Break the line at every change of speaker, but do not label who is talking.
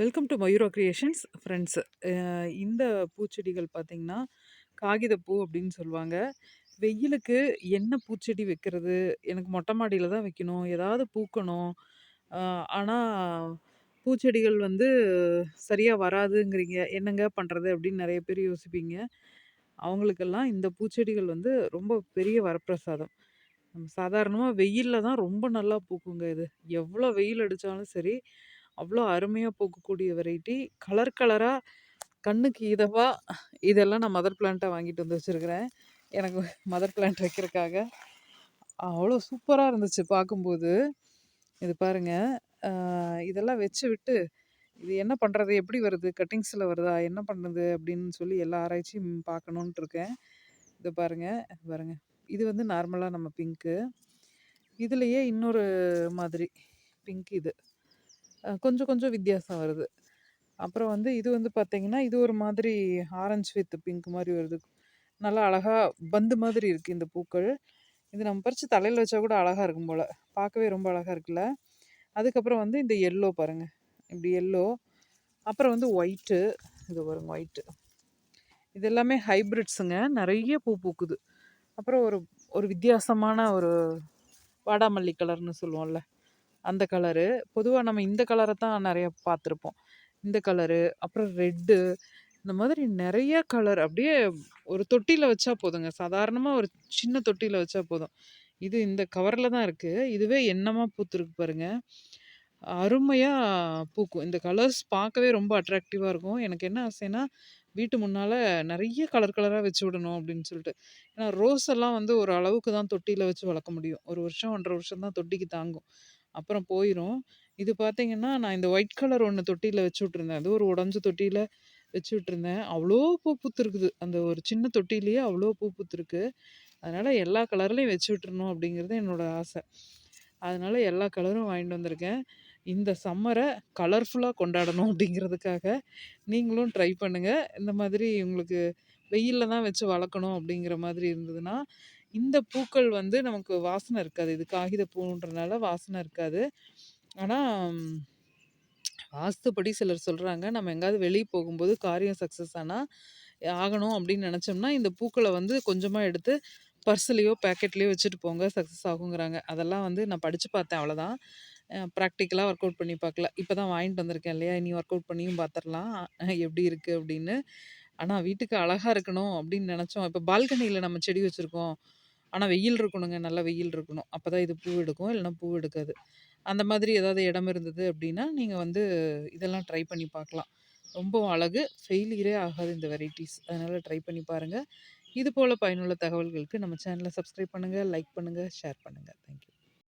Welcome to Mayura creations friends இந்த பூச்செடிகள் பார்த்திங்கன்னா காகிதப்பூ அப்படின்னு சொல்லுவாங்க. வெயிலுக்கு என்ன பூச்செடி வைக்கிறது? எனக்கு மொட்டை மாடியில் தான் வைக்கணும். ஏதாவது பூக்கணும். ஆனால் பூச்செடிகள் வந்து சரியாக வராதுங்கிறீங்க. என்னங்க பண்ணுறது அப்படின்னு நிறைய பேர் யோசிப்பீங்க. அவங்களுக்கெல்லாம் இந்த பூச்செடிகள் வந்து ரொம்ப பெரிய வரப்பிரசாதம். நம்ம சாதாரணமாக வெயிலில் தான் ரொம்ப நல்லா பூக்குங்க இது. எவ்வளோ வெயில் அடித்தாலும் சரி அவ்வளோ அருமையாக பூக்கக்கூடிய வெரைட்டி. கலர் கலராக கண்ணுக்கு இதவாக இதெல்லாம் நான் மதர் பிளான்ட்டாக வாங்கிட்டு வந்து வச்சுருக்கிறேன். எனக்கு மதர் பிளான்ட் வைக்கிறதுக்காக. அவ்வளோ சூப்பராக இருந்துச்சு பார்க்கும்போது. இது பாருங்கள் இதெல்லாம் வச்சு விட்டு இது என்ன பண்ணுறது எப்படி வருது? கட்டிங்ஸில் வருதா? என்ன பண்ணுது? அப்படின்னு சொல்லி எல்லா ஆராய்ச்சியும் பார்க்கணுன்ட்டு இருக்கேன். இது பாருங்கள் பாருங்கள் இது வந்து நார்மலாக நம்ம பிங்க்கு. இதுலேயே இன்னொரு மாதிரி பிங்க் இது. கொஞ்சம் கொஞ்சம் வித்தியாசம் வருது. அப்புறம் வந்து இது வந்து பார்த்திங்கன்னா இது ஒரு மாதிரி ஆரஞ்சு வித் பிங்க் மாதிரி வருது. நல்லா அழகாக பந்து மாதிரி இருக்குது இந்த பூக்கள். இது நம்ம பறித்து தலையில் வச்சா கூட அழகாக இருக்கும் போல். பார்க்கவே ரொம்ப அழகாக இருக்குல்ல. அதுக்கப்புறம் வந்து இந்த எல்லோ பாருங்கள் இப்படி எல்லோ அப்புறம் வந்து ஒயிட்டு இது பாருங்க ஒயிட்டு இது எல்லாமே ஹைப்ரிட்ஸுங்க நிறைய பூ பூக்குது. அப்புறம் ஒரு ஒரு வித்தியாசமான ஒரு வாடாமல்லி கலர்னு சொல்லுவோம்ல. அந்த கலரு. பொதுவாக நம்ம இந்த கலரை தான் நிறைய பார்த்துருப்போம். இந்த கலரு அப்புறம் ரெட்டு இந்த மாதிரி நிறைய கலர். அப்படியே ஒரு தொட்டியில் வச்சா போதுங்க. சாதாரணமாக ஒரு சின்ன தொட்டியில் வச்சா போதும். இது இந்த கவரில் தான் இருக்குது இதுவே என்னமாக பூத்துருக்கு பாருங்கள் அருமையாக பூக்கும். இந்த கலர்ஸ் பார்க்கவே ரொம்ப அட்ராக்டிவாக இருக்கும். எனக்கு என்ன ஆசைன்னா வீட்டு முன்னால் நிறைய கலர் கலராக வச்சு விடணும் அப்படின்னு சொல்லிட்டு. ஏன்னா ரோஸ் எல்லாம் வந்து ஒரு அளவுக்கு தான் தொட்டியில் வச்சு வளர்க்க முடியும். ஒரு வருஷம் ஒன்றரை வருஷம் தான் தொட்டிக்கு தாங்கும். அப்புறம் போயிடும் இது பார்த்தீங்கன்னா, நான் இந்த ஒயிட் கலர் ஒன்று தொட்டியில் வச்சு விட்டுருந்தேன். அது ஒரு உடஞ்ச தொட்டியில் வச்சு விட்டுருந்தேன். அவ்வளோ பூ பூத்துருக்குது. அந்த ஒரு சின்ன தொட்டியிலேயே அவ்வளோ பூ பூத்துருக்கு. அதனால் எல்லா கலர்லேயும் வச்சு விட்டுறணும் அப்படிங்கிறது என்னோட ஆசை. அதனால் எல்லா கலரும் வாங்கிட்டு வந்திருக்கேன். இந்த சம்மரை கலர்ஃபுல்லாக கொண்டாடணும் அப்படிங்கிறதுக்காக நீங்களும் ட்ரை பண்ணுங்கள் இந்த மாதிரி உங்களுக்கு வெயிலில் தான் வச்சு வளர்க்கணும் அப்படிங்கிற மாதிரி இருந்ததுன்னா இந்த பூக்கள் வந்து நமக்கு வாசனை இருக்காது. இது காகித பூன்றனால வாசனை இருக்காது. ஆனால் வாஸ்துப்படி சிலர் சொல்கிறாங்க நம்ம எங்கேயாவது வெளியே போகும்போது காரியம் சக்ஸஸ் ஆனால் ஆகணும் அப்படின்னு நினச்சோம்னா இந்த பூக்களை வந்து கொஞ்சமாக எடுத்து பர்ஸ்லேயோ பேக்கெட்லேயோ வச்சுட்டு போங்க சக்ஸஸ் ஆகுங்கிறாங்க. அதெல்லாம் வந்து நான் படித்து பார்த்தேன் அவ்வளோதான். ப்ராக்டிக்கலாக ஒர்க் அவுட் பண்ணி பார்க்கல. இப்போ தான் வாங்கிட்டு வந்திருக்கேன் இல்லையா? இனி ஒர்க் அவுட் பண்ணியும் பார்த்துடலாம் எப்படி இருக்குது அப்படின்னு. ஆனால் வீட்டுக்கு அழகாக இருக்கணும் அப்படின்னு நினச்சோம் இப்போ பால்கனியில் நம்ம செடி வச்சுருக்கோம் ஆனால் வெயில் இருக்கணுங்க. நல்லா வெயில் இருக்கணும். அப்பதான் இது பூ எடுக்கும். இல்லைன்னா பூ எடுக்காது. அந்த மாதிரி ஏதாவது இடம் இருந்தது அப்படின்னா, நீங்கள் வந்து இதெல்லாம் ட்ரை பண்ணி பார்க்கலாம். ரொம்பவும் அழகு. ஃபெயிலியரே ஆகாது இந்த வெரைட்டிஸ் அதனால் ட்ரை பண்ணி பாருங்கள் இது போல் பயனுள்ள தகவல்களுக்கு நம்ம சேனலை சப்ஸ்கிரைப் பண்ணுங்கள் லைக் பண்ணுங்கள் ஷேர் பண்ணுங்கள் தேங்க்யூ